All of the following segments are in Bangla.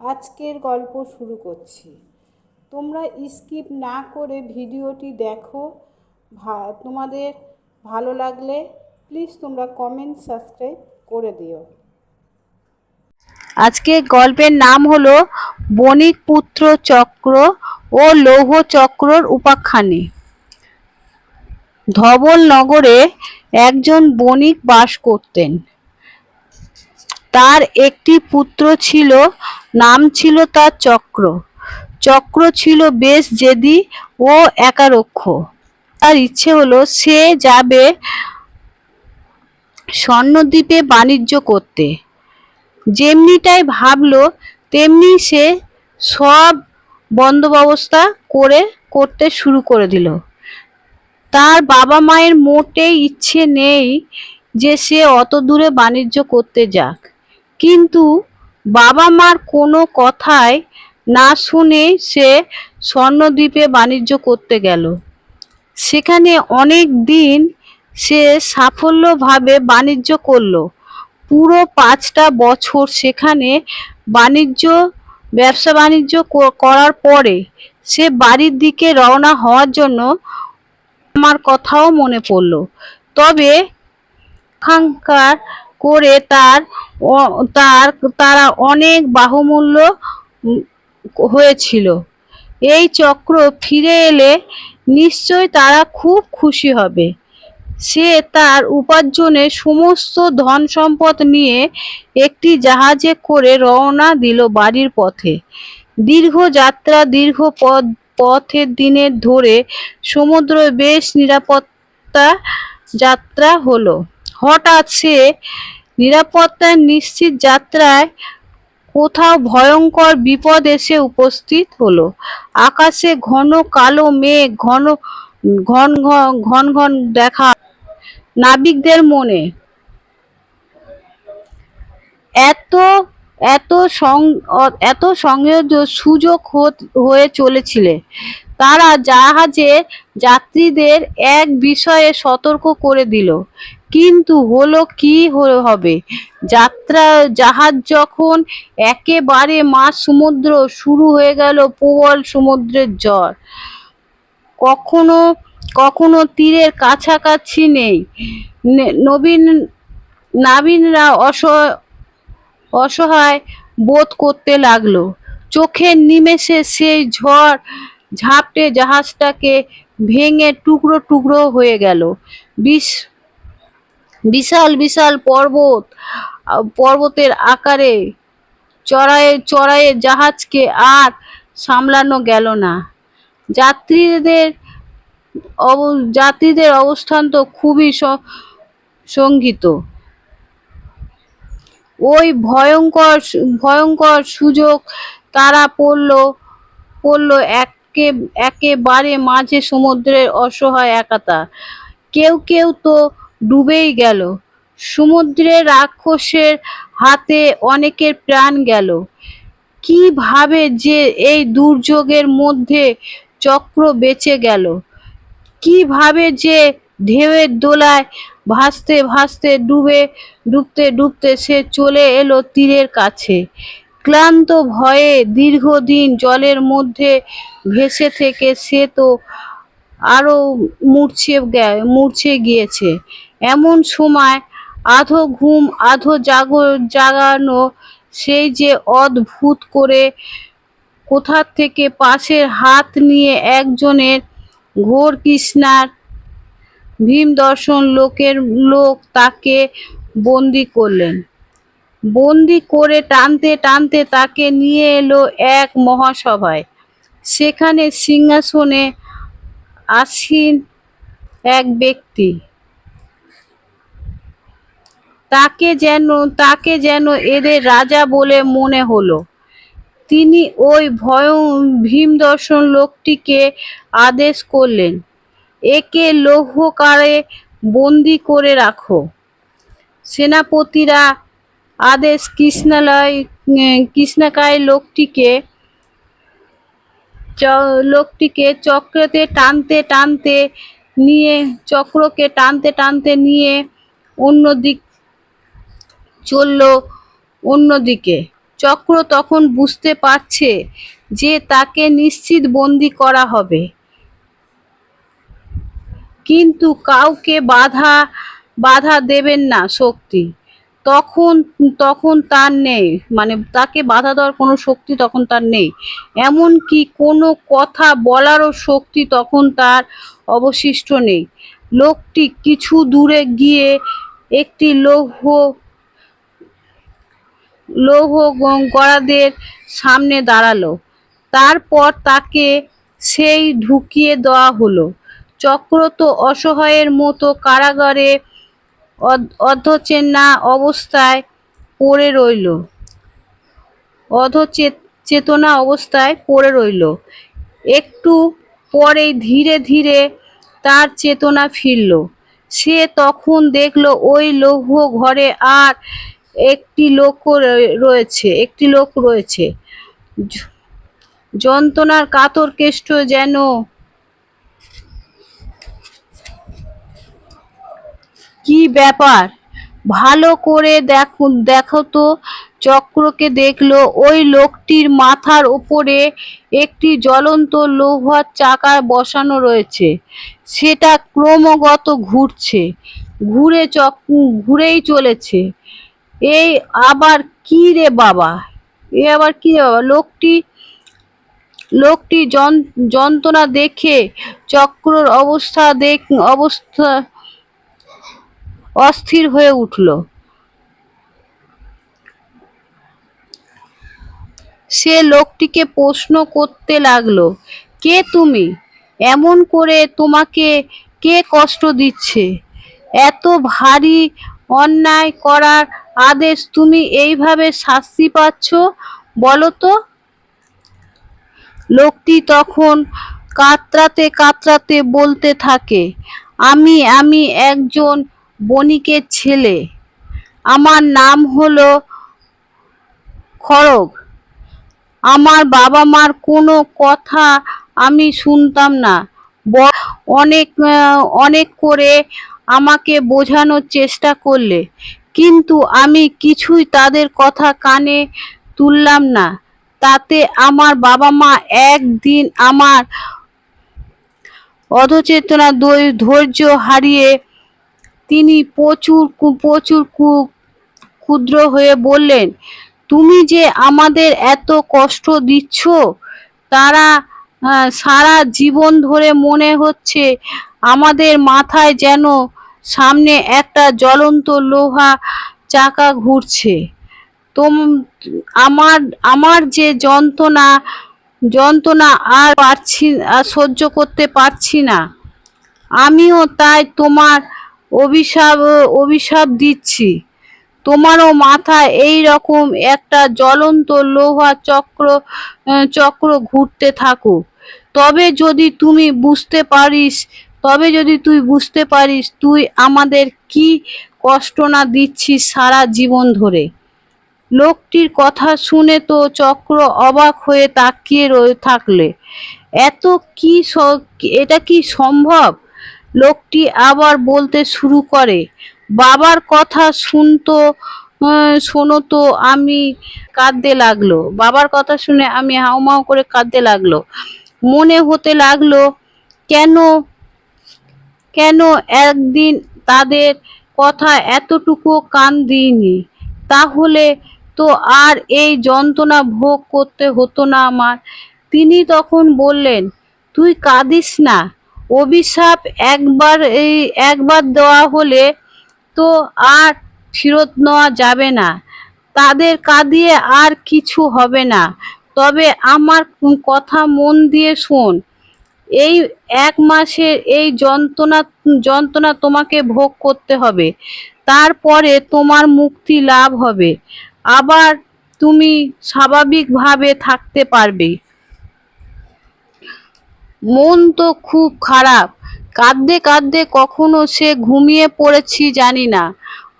আজকের গল্প শুরু করছি। তোমরা স্কিপ না করে ভিডিওটি দেখো। তোমাদের ভালো লাগলে প্লিজ তোমরা কমেন্ট সাবস্ক্রাইব করে দিও। আজকে গল্পের নাম হলো বণিক পুত্র চক্র ও লৌহ চক্রর উপাখ্যানে। ধবল নগরে একজন বণিক বাস করতেন। তার একটি পুত্র ছিল, নাম ছিল তার চক্র। চক্র ছিল বেশ জেদি ও একারক্ষ। তার ইচ্ছে হলো সে যাবে স্বর্ণদ্বীপে বাণিজ্য করতে। যেমনিটাই ভাবলো, তেমনি সে সব বন্দোবস্তা করে করতে শুরু করে দিল। তার বাবা মায়ের মোটেই ইচ্ছে নেই যে সে অত দূরে বাণিজ্য করতে যাক। কিন্তু বাবা মার কোনো কথাই না শুনে সে স্বর্ণদ্বীপে বাণিজ্য করতে গেল। সেখানে অনেক দিন সে সাফল্যভাবে বাণিজ্য করল। পুরো পাঁচটা বছর সেখানে বাণিজ্য, ব্যবসা বাণিজ্য করার পরে সে বাড়ির দিকে রওনা হওয়ার জন্য আমার কথাও মনে পড়ল। তবে আকাঙ্ক্ষার করে তার তার, তারা অনেক বাহুমূল্য হয়েছিল। এই চক্র ফিরে এলে নিশ্চয় তারা খুব খুশি হবে। সে তার উপার্জনের সমস্ত ধন সম্পদ নিয়ে একটি জাহাজে করে রওনা দিল বাড়ির পথে। দীর্ঘ যাত্রা, দীর্ঘ পথ, পথের দিনের ধরে সমুদ্র বেশ নিরাপত্তা যাত্রা হলো। হঠাৎ সে নিরাপত্তার নিশ্চিত যাত্রায় কোথাও ভয়ঙ্কর বিপদ এসে উপস্থিত হলো। আকাশে ঘন কালো মেঘ, ঘন ঘন ঘন ঘন দেখা নাবিকদের মনে। এত এত সং, এত সংযোগ, সুযোগ হয়ে চলেছিল। তারা জাহাজে যাত্রীদের এক বিষয়ে সতর্ক করে দিল। কিন্তু হলো কি হবে? যাত্রা, জাহাজ যখন একেবারে মাঝ সমুদ্র শুরু হয়ে গেল প্রবল সমুদ্রের জ্বর। কখনো কখনো তীরের কাছাকাছি নেই। নবীন, নাবিনরা অসহায় বোধ করতে লাগল। চোখের নিমেষে সেই ঝড় ঝাপটে জাহাজটাকে ভেঙে টুকরো টুকরো হয়ে গেল। বিশ বিশাল বিশাল পর্বত পর্বতের আকারে চড়াইয়ে চড়াইয়ে জাহাজকে আর সামলানো গেল না। যাত্রীদের অব- যাত্রীদের অবস্থান তো খুবই সংগীত। ওই ভয়ঙ্কর ভয়ঙ্কর সুযোগ তারা পড়ল পড়ল একে, একেবারে মাঝে সমুদ্রের অসহায় একাতা। কেউ কেউ তো ডুবেই গেল। সমুদ্রে রাক্ষসের হাতে অনেকের প্রাণ গেল। কীভাবে যে এই দুর্যোগের মধ্যে চক্র বেঁচে গেল। কীভাবে যে ঢেউয়ের দোলায় ভাসতে ভাসতে ডুবে, ডুবতে ডুবতে সে চলে এলো তীরের কাছে। ক্লান্ত ভয়ে দীর্ঘদিন জলের মধ্যে ভেসে থেকে সে তো আরও মূর্ছে মূর্ছে গিয়েছে। এমন সময় আধো ঘুম, আধো জাগ, জাগানো, সেই যে অদ্ভুত করে কোথার থেকে পাশের হাত নিয়ে একজনের ঘোর কৃষ্ণার ভীম দর্শন লোকের লোক তাকে বন্দি করলেন। বন্দি করে টানতে টানতে তাকে নিয়ে এলো এক মহাসভায়। সেখানে সিংহাসনে আসীন এক ব্যক্তি। তাকে যেন তাকে যেন এদের রাজা বলে মনে হলো। তিনি ওই ভয় ভীম দর্শন লোকটিকে আদেশ করলেন, একে লৌহকারে বন্দি করে রাখো। সেনাপতিরা আদেশ কৃষ্ণালয় কৃষ্ণাকায় লোকটিকে লোকটিকে চক্রতে টানতে টানতে নিয়ে, চক্রকে টানতে টানতে নিয়ে অন্য দিক চলল অন্যদিকে। চক্র তখন বুঝতে পারছে যে তাকে নিশ্চিত বন্দি করা হবে। কিন্তু কাউকে বাধা বাধা দেবেন না শক্তি। তখন তখন তার নেই। মানে তাকে বাধা দেওয়ার কোনো শক্তি তখন তার নেই। এমনকি কোনো কথা বলারও শক্তি তখন তার অবশিষ্ট নেই। লোকটি কিছু দূরে গিয়ে একটি লৌহ লৌহ গড়াদের সামনে দাঁড়াল। তারপর তাকে সেই ঢুকিয়ে দেওয়া হলো। চক্র তো অসহায়ের মতো কারাগারে অধ- অর্ধচেনা অবস্থায় পড়ে রইল। চেতনা অবস্থায় পড়ে রইল। একটু পরেই ধীরে ধীরে তার চেতনা ফিরল। সে তখন দেখল ওই লৌহ ঘরে আর একটি লোক রয়ে- রয়েছে, একটি লোক রয়েছে। যন্ত্রণার কাতর কেষ্ট যেন কি ব্যাপার? ভালো করে দেখো দেখো তো, চক্রকে দেখল। ওই লোকটির মাথার উপরে একটি জ্বলন্ত লোহার চাকা বসানো রয়েছে। সেটা ক্রমাগত ঘুরছে, ঘুরে চক, ঘুরেই চলেছে। এই আবার কি রে বাবা? এ আবার কি রে বাবা? লোকটি লোকটি যন- যন্ত্রণা দেখে, চক্রর অবস্থা দেখ, অবস্থা অস্থির হয়ে উঠল। সে লোকটিকে প্রশ্ন করতে লাগল, কে তুমি? এমন করে তোমাকে কে কষ্ট দিচ্ছে? এত ভারী অন্যায় করার আদেশ তুমি এইভাবে শাস্তি পাচ্ছ? বলো তো। লোকটি তখন কাতরাতে কাতরাতে বলতে থাকে, আমি আমি একজন বণিকের ছেলে। আমার নাম হলো খড়গ। আমার বাবা মার কোনো কথা আমি শুনতাম না। অনেক অনেক করে আমাকে বোঝানোর চেষ্টা করলে। কিন্তু আমি কিছুই তাদের কথা কানে তুললাম না। তাতে আমার বাবা মা একদিন আমার অধচেতনা ধৈর্য হারিয়ে তিনি প্রচুর প্রচুর ক্ষুদ্র হয়ে বললেন, তুমি যে আমাদের এত কষ্ট দিচ্ছ, তারা সারা জীবন ধরে মনে হচ্ছে আমাদের মাথায় যেন সামনে একটা জ্বলন্ত লোহা চাকা ঘুরছে। তোম, আমার আমার যে যন্ত্রণা যন্ত্রণা আর পারছি, আর সহ্য করতে পারছি না। আমিও তাই তোমার অভিশাপ অভিশাপ দিচ্ছি। তোমারও মাথায় এই রকম একটা জ্বলন্ত লোহা চক্র চক্র ঘুরতে থাকুক। তবে যদি তুমি বুঝতে পারিস তবে যদি তুই বুঝতে পারিস তুই আমাদের কি কষ্ট না দিচ্ছিস সারা জীবন ধরে। লোকটির কথা শুনে তো চক্র অবাক হয়ে তাকিয়ে রয়ে থাকলে। এত কি এটা কি সম্ভব? লোকটি আবার বলতে শুরু করে, বাবার কথা শুনতো শোনো তো, আমি কাঁদতে লাগল। বাবার কথা শুনে আমি হাউমাউ করে কাঁদতে লাগল। মনে হতে লাগল, কেন কেন একদিন তাদের কথা এতটুকু কান দিইনি? তাহলে তো আর এই যন্ত্রণা ভোগ করতে হতো না আমার। তিনি তখন বললেন, তুই কাঁদিস না। অভিশাপ একবার এই একবার দেওয়া হলে তো আর ফেরত নেওয়া যাবে না। তাদের কাঁদিয়ে আর কিছু হবে না। তবে আমার কথা মন দিয়ে শোন। এই এক মাসের এই যন্ত্রণা যন্ত্রণা তোমাকে ভোগ করতে হবে। তারপরে তোমার মুক্তি লাভ হবে। আবার তুমি স্বাভাবিকভাবে থাকতে পারবে। মন তো খুব খারাপ। কাঁদতে কাঁদতে কখনো সে ঘুমিয়ে পড়েছি জানি না।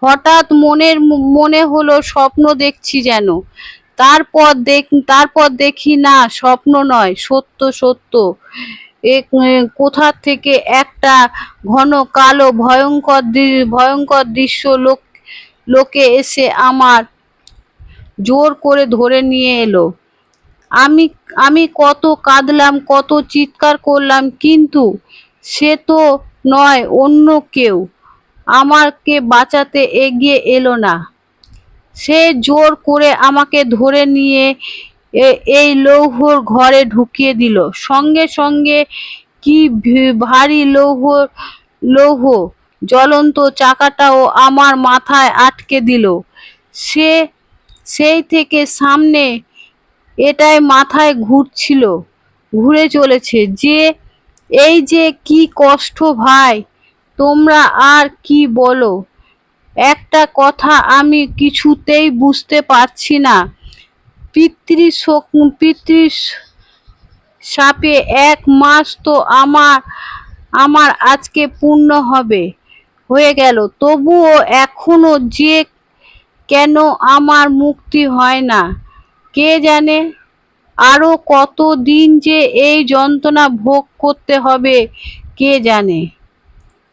হঠাৎ মনের মনে হলো স্বপ্ন দেখছি যেন। তারপর দেখ, তারপর দেখি না, স্বপ্ন নয়, সত্য সত্য। কোথা থেকে একটা ঘন, কালো, ভয়ঙ্কর ভয়ঙ্কর দৃশ্য লোক, লোকে এসে আমার জোর করে ধরে নিয়ে এলো। আমি আমি কত কাঁদলাম, কত চিৎকার করলাম, কিন্তু সে তো নয়, অন্য কেউ। আমাকে বাঁচাতে এগিয়ে এলো না। সে জোর করে আমাকে ধরে নিয়ে এই লৌহর ঘরে ঢুকিয়ে দিল। সঙ্গে সঙ্গে কি ভারী লৌহ লৌহ জ্বলন্ত চাকাটাও আমার মাথায় আটকে দিল। সে, সেই থেকে সামনে এটাই মাথায় ঘুরছিল, ঘুরে চলেছে যে, এই যে কি কষ্ট ভাই, তোমরা আর কি বলো? একটা কথা আমি কিছুতেই বুঝতে পারছি না। পিতৃ শোক- পিতৃ সাপে এক মাস তো আমার আমার আজকে পূর্ণ হবে, হয়ে গেল। তবুও এখনও যে কেন আমার মুক্তি হয় না, কে জানে? আরও কত দিন যে এই যন্ত্রণা ভোগ করতে হবে, কে জানে?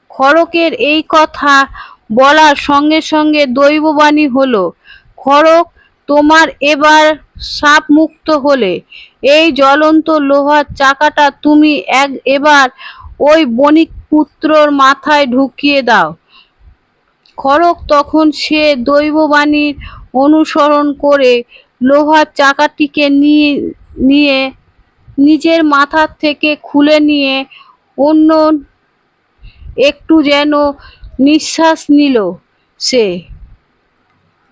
খড়কের এই কথা বলার সঙ্গে সঙ্গে দৈববাণী হলো, খড়ক, তোমার এবার সাপ মুক্ত হলে, এই জ্বলন্ত লোহার চাকাটা তুমি এক এবার ওই বণিক পুত্রর মাথায় ঢুকিয়ে দাও। খড়ক তখন সে দৈববাণীর অনুসরণ করে লোহার চাকাটিকে নিয়ে নিয়ে নিজের মাথার থেকে খুলে নিয়ে অন্য একটু যেন নিঃশ্বাস নিল সে।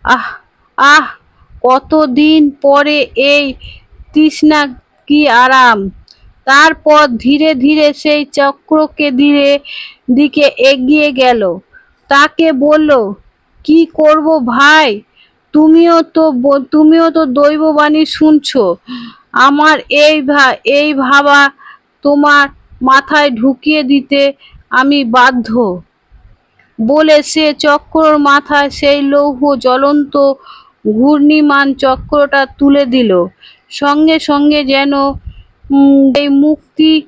আহ আহ কতদিন পরে এই তৃষ্ণা কি আরাম? তারপর ধীরে ধীরে সেই চক্রকে ধীরে দিকে এগিয়ে গেল। তাকে বলল, কি করব ভাই? তুমিও তো তুমিও তো দৈববাণী শুনছো। আমার এই ভা, এই ভাবা তোমার মাথায় ঢুকিয়ে দিতে আমি বাধ্য। বলে সে চক্রর মাথায় সেই লৌহ জ্বলন্ত ঘূর্ণিমান চক্রটা তুলে দিল। সঙ্গে সঙ্গে যেন এই মুক্তি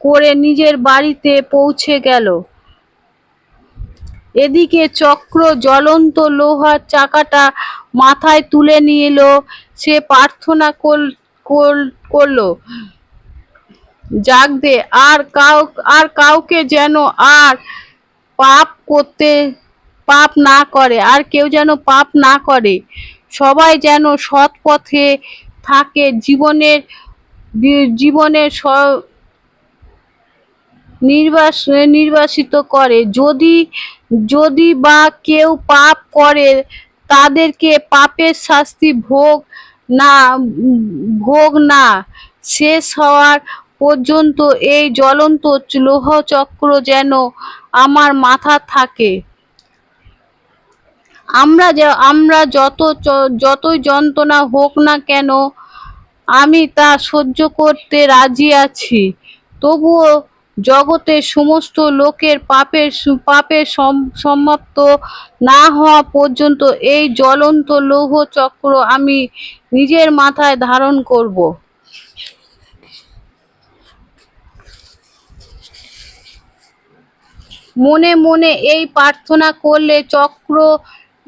করে নিজের বাড়িতে পৌঁছে গেল। এদিকে চক্র জ্বলন্ত লোহার চাকাটা মাথায় তুলে নিল। সে প্রার্থনা কর- কর- করল, জাগদে, আর কাউ, আর কাউকে যেন আর পাপ করতে পাপ না করে, আর কেউ যেন পাপ না করে। সবাই যেন সৎ পথে থাকে, জীবনের জীবনের নির্বাস, নির্বাসিত করে। যদি যদি বা কেউ পাপ করে, তাদেরকে পাপের শাস্তি ভোগ না ভোগ না। শেষ হওয়ার পর্যন্ত এই জ্বলন্ত লৌহ চক্র যেন আমার মাথা থাকে। আমরা যে- আমরা যত যতই যন্ত্রণা হোক না কেন, আমি তা সহ্য করতে রাজি আছি। তবুও জগতের সমস্ত লোকের পাপের পাপের সম- সমাপ্ত না হওয়া পর্যন্ত এই জ্বলন্ত লৌহ চক্র আমি নিজের মাথায় ধারণ করব। মনে মনে এই প্রার্থনা করলে চক্র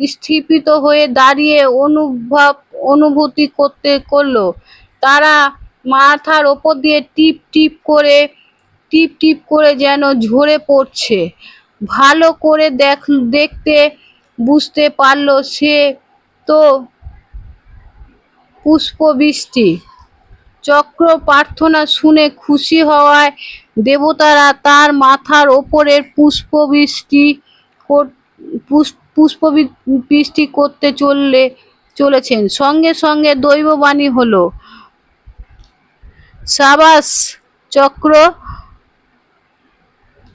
স্থিপিত হয়ে দাঁড়িয়ে অনুভব, অনুভূতি করতে করল। তারা মাথার ওপর দিয়ে টিপ টিপ করে, টিপ টিপ করে যেন ঝরে পড়ছে। ভালো করে দেখ, দেখতে বুঝতে পারল সে তো পুষ্পবৃষ্টি। চক্র প্রার্থনা শুনে খুশি হওয়ায় দেবতারা তার মাথার ওপরের পুষ্পবৃষ্টি কর- পুষ- পুষ্পবৃষ্টি করতে চললে, চলেছেন। সঙ্গে সঙ্গে দৈববাণী হলো, সাবাস চক্র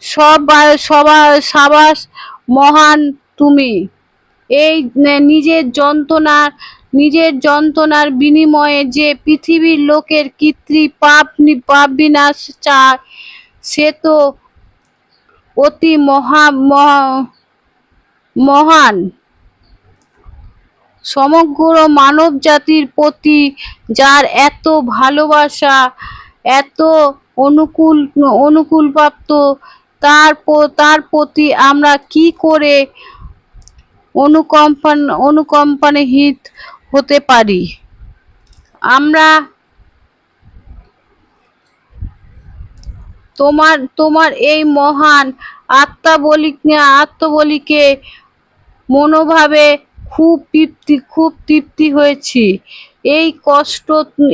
সব সবা সাবাস মহান তুমি। এই নিজের যন্ত্রণার নিজের যন্ত্রণার বিনিময়ে যে পৃথিবীর লোকের কৃত্রি পাপ পাপ বিনাশ চায়, সে তো অতি মহা, মহা- মহান। সমগ্র মানব জাতির প্রতি যার এত ভালোবাসা, এত অনুকূল, অনুকূলপ্রাপ্ত, তার তার প্রতি আমরা কি করে অনুকম্পন অনুকম্পনহিত হতে পারি? আমরা তোমার তোমার এই মহান আত্মাবলি আত্মবলিকে মনোভাবে খুব তৃপ্তি খুব তৃপ্তি হয়েছি। এই কষ্ট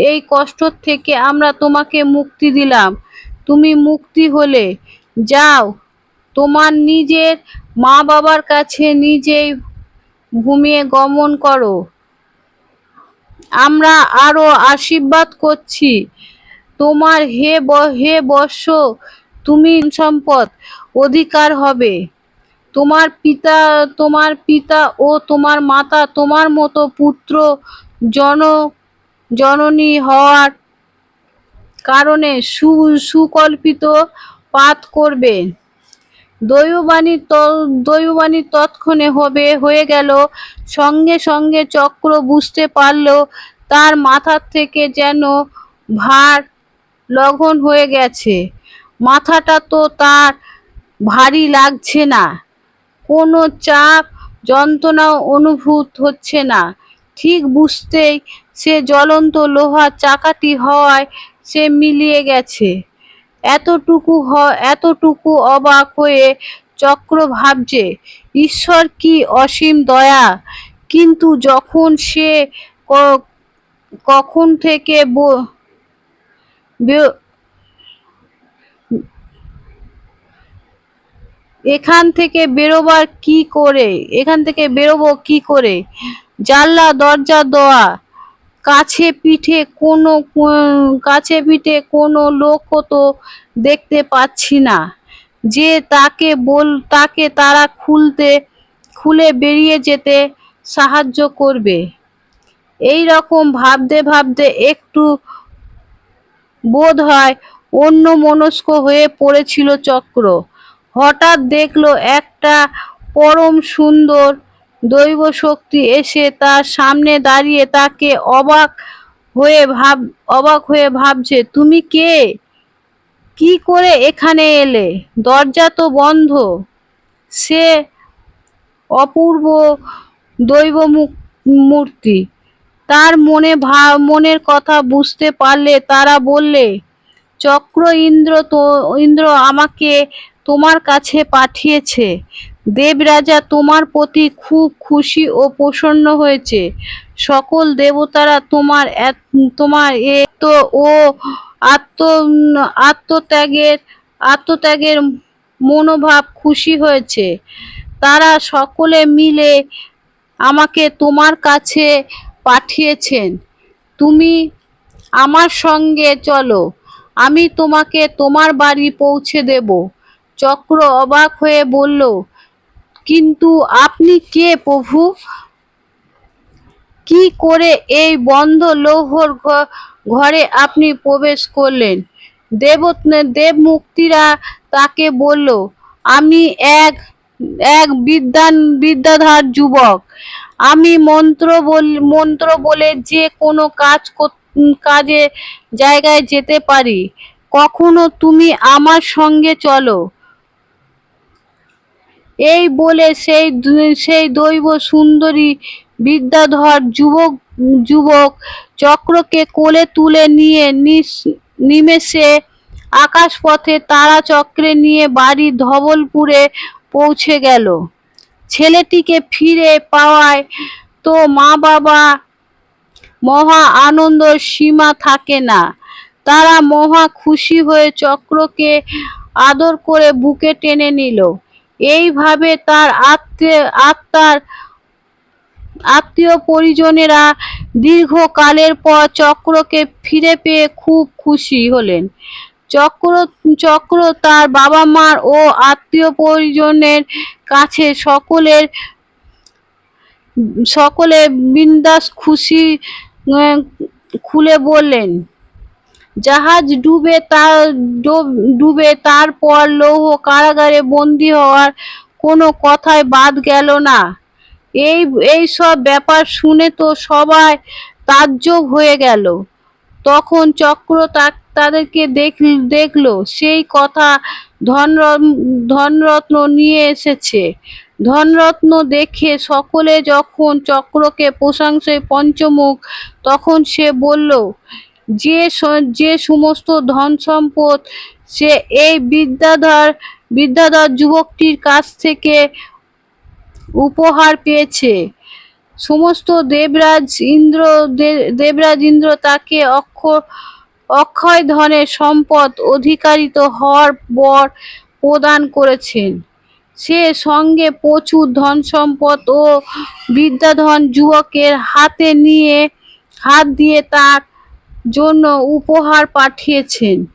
এই কষ্ট থেকে আমরা তোমাকে মুক্তি দিলাম। তুমি মুক্তি হলে, যাও। তোমার নিজের মা বাবার কাছে নিজেই ঘুমিয়ে গমন করো। আমরা আরও আশীর্বাদ করছি। তোমার হে হে বর্ষ তুমি সম্পদ, অধিকার হবে। তোমার পিতা তোমার পিতা ও তোমার মাতা তোমার মতো পুত্র জন, জননী হওয়ার কারণে সু, সুকল্পিত পাত করবে। দৈববাণী দৈববাণী তৎক্ষণে হবে, হয়ে গেল। সঙ্গে সঙ্গে চক্র বুঝতে পারল, তার মাথার থেকে যেন ভার লঘন হয়ে গেছে। মাথাটা তো তার ভারী লাগছে না। কোনো চাপ যন্ত্রণাও অনুভূত হচ্ছে না। ঠিক বুঝতেই সে জ্বলন্ত লোহার চাকাটি হওয়ায় সে মিলিয়ে গেছে। এতটুকু হ, এতটুকু অবাক হয়ে চক্র ভাবছে, ঈশ্বর কি অসীম দয়া? কিন্তু যখন সে কখন থেকে এখান থেকে বেরোবার কি করে? এখান থেকে বেরোবো কি করে? জানলা, দরজা দেওয়া কাছে পিঠে কোনো, কাছে পিঠে কোনো লোকও তো দেখতে পাচ্ছি না। যে তাকে বল, তাকে তারা খুলতে, খুলে বেরিয়ে যেতে সাহায্য করবে। এই রকম ভাবতে ভাবতে একটু বোধ হয় অন্য মনস্ক হয়ে পড়েছিল চক্র। হঠাৎ দেখল একটা পরম সুন্দর দৈব শক্তি এসে তার সামনে দাঁড়িয়ে তাকে অবাক হয়ে ভাব, অবাক হয়ে ভাবছে, তুমি কে? কি করে এখানে এলে? দরজা তো বন্ধ। সে অপূর্ব দৈব মূর্তি তার মনে ভাব মনের কথা বুঝতে পারলে তারা বললে, চক্র ইন্দ্র তো, ইন্দ্র আমাকে তোমার কাছে পাঠিয়েছে। দেবরাজা তোমার প্রতি খুব খুশি ও প্রসন্ন হয়েছে। সকল দেবতারা তোমার এত- তোমার এ তো ও আত্ম, আত্মত্যাগের আত্মত্যাগের মনোভাব খুশি হয়েছে। তারা সকলে মিলে আমাকে তোমার কাছে পাঠিয়েছেন। তুমি আমার সঙ্গে চলো। আমি তোমাকে তোমার বাড়ি পৌঁছে দেব। চক্র অবাক হয়ে বলল, কিন্তু আপনি কে প্রভু? কি করে এই বন্ধ লৌহর ঘরে আপনি প্রবেশ করলেন? দেব দেব মুক্তিরা তাকে বলল, আমি এক এক বিদ্যান, বিদ্যাধার যুবক। আমি মন্ত্র বল, মন্ত্র বলে যে কোনো কাজ কাজে জায়গায় যেতে পারি। কখনো তুমি আমার সঙ্গে চলো। এই বলে সেই সেই দৈব সুন্দরী বিদ্যাধর যুবক যুবক চক্রকে কোলে তুলে নিয়ে নিমেষে আকাশপথে তারা চক্রে নিয়ে বাড়ি ধবলপুরে পৌঁছে গেল। ছেলেটিকে ফিরে পাওয়ায় তো মা বাবা মহা আনন্দ সীমা থাকে না। তারা মহা খুশি হয়ে চক্রকে আদর করে বুকে টেনে নিল। এইভাবে তার আত্মার আত্মীয় পরিজনেরা দীর্ঘকালের পর চক্রকে ফিরে পেয়ে খুব খুশি হলেন। চক্র চক্র তার বাবা মার ও আত্মীয় পরিজনের কাছে সকলের সকলে বিন্দাস খুশি খুলে বললেন জাহাজ ডুবে তার ডুব- তারপর লৌহ কারাগারে বন্দি হওয়ার কোনো কথাই বাদ গেল না। এই এই সব ব্যাপার শুনে তো সবাই তাজ্জব হয়ে গেল। তখন চক্র তাদেরকে দেখ, দেখল, সেই কথা ধনর- ধনরত্ন নিয়ে এসেছে। ধনরত্ন দেখে সকলে যখন চক্রকে প্রশংসায় পঞ্চমুখ, তখন সে বলল যে যে সমস্ত ধন সম্পদ সে এই বিদ্যাধর বিদ্যাধর যুবকটির কাছ থেকে উপহার পেয়েছে। সমস্ত দেবরাজ ইন্দ্র দেবরাজ ইন্দ্র তাকে অক্ষ, অক্ষয় ধনের সম্পদ অধিকারিত হওয়ার বর প্রদান করেছেন। সে সঙ্গে প্রচুর ধন সম্পদ ও বিদ্যাধন যুবকের হাতে নিয়ে, হাত দিয়ে তার জন্য উপহার পাঠিয়েছেন।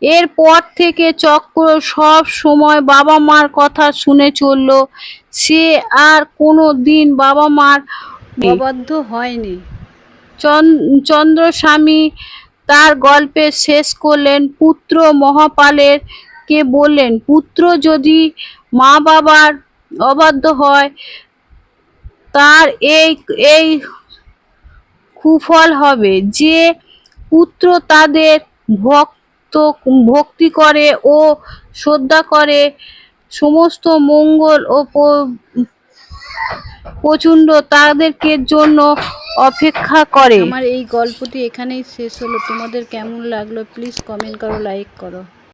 এরপর থেকে চক্র সব সময় বাবা মার কথা শুনে চলল। সে আর কোনো দিন বাবা মার অবাধ্য হয়নি। চন- চন্দ্রস্বামী তার গল্পে শেষ করলেন, পুত্র মহাপালের কে বললেন, পুত্র যদি মা বাবার অবাধ্য হয়, তার এই এই কুফল হবে। যে পুত্র তাদের ভক্ত, ভক্তি করে ও শ্রদ্ধা করে, সমস্ত মঙ্গল ও প্রচণ্ড তাদেরকে জন্য অপেক্ষা করে। আমার এই গল্পটি এখানেই শেষ হলো। তোমাদের কেমন লাগল? প্লিজ কমেন্ট করো লাইক করো।